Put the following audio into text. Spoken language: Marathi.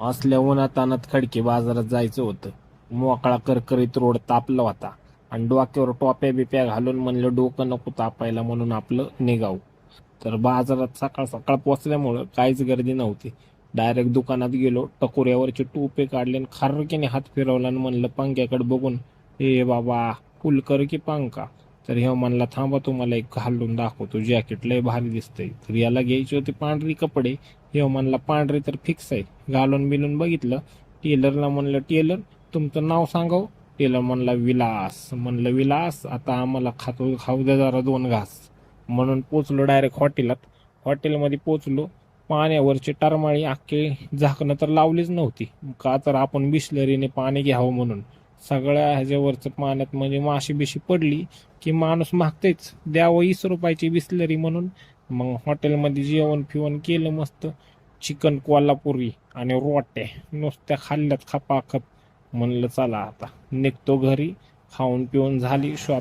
असल्या उन्हातानात खडके बाजारात जायचं होतं. मोकळा करकरीत रोड तापला होता. आणि डोक्यावर टोप्या बिप्या घालून म्हणलं डोकं नको तापायला म्हणून आपलं निघाव. तर बाजारात सकाळ सकाळ पोचल्यामुळं काहीच गर्दी नव्हती. डायरेक्ट दुकानात गेलो टकोऱ्यावरचे टोपे काढले आणि खारकीने हात फिरवला आणि म्हणलं पंख्याकडे बघून. ए बाबा फुल कर की पंखा. तर हे म्हणला थांबा तुम्हाला एक घालून दाखवतो. जॅकेट लय भारी दिसतंय. तर याला घ्यायचे होते पांढरी कपडे हे म्हणला पांढरे तर फिक्स आहे. घालून बिलून बघितलं टेलरला म्हणलं टेलर तुमचं नाव सांगाव? टेलर म्हणला विलास. म्हणलं विलास आता आम्हाला खातो खाऊ द्या जरा दोन घास. म्हणून पोचलो डायरेक्ट हॉटेलात हॉटेलमध्ये पोचलो. पाण्यावरची टरमाळी अख्खे झाकणं तर लावलीच नव्हती. का तर आपण बिस्लरीने पाणी घ्यावं म्हणून. सगळ्या ह्याच्यावरचं पाण्यात म्हणजे माशी बिशी पडली की माणूस मागतेच द्यावं वीस रुपयाची बिस्लरी म्हणून मग हॉटेलमध्ये जेवण फिवण केलं मस्त. चिकन कोल्हापुरी आणि रोट्या नुसत्या खाल्ल्यात खपाखप. म्हणलं चला आता. निघतो घरी खाऊन पिऊन झाली शॉप